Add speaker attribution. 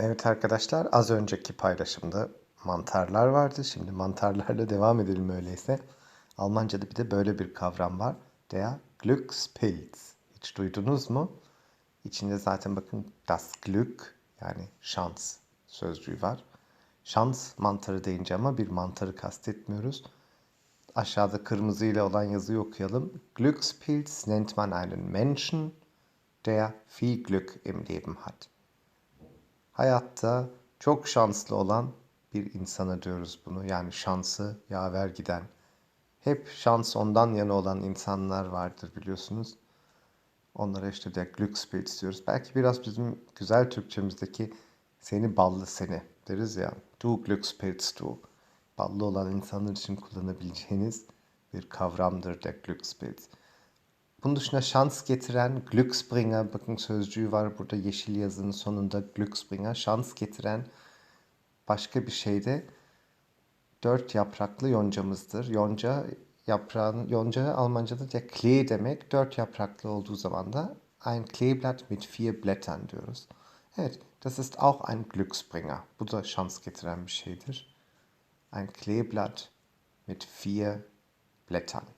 Speaker 1: Evet arkadaşlar az önceki paylaşımda mantarlar vardı. Şimdi mantarlarla devam edelim öyleyse. Almanca'da bir de böyle bir kavram var. Der Glückspilz. Hiç duydunuz mu? İçinde zaten bakın das Glück yani şans sözcüğü var. Şans mantarı deyince ama bir mantarı kastetmiyoruz. Aşağıda kırmızıyla olan yazıyı okuyalım. Glückspilz nennt man einen Menschen, der viel Glück im Leben hat. Hayatta çok şanslı olan bir insana diyoruz bunu. Yani şansı yaver giden. Hep şans ondan yana olan insanlar vardır biliyorsunuz. Onlara işte de Glücksspiel diyoruz. Belki biraz bizim güzel Türkçemizdeki seni ballı seni deriz ya. Du Glückspilz du. Ballı olan insanlar için kullanabileceğiniz bir kavramdır der Glückspilz. Bunun dışında şans getiren Glücksbringer, bakın sözcüğü var burada yeşil yazının sonunda Glücksbringer, şans getiren başka bir şey de dört yapraklı yoncamızdır. Yonca yaprağın, yonca Almanca'da der Klee demek, dört yapraklı olduğu zaman da ein Kleeblatt mit vier Blättern diyoruz. Evet, das ist auch ein Glücksbringer. Bu da şans getiren bir şeydir. Ein Kleeblatt mit vier Blättern.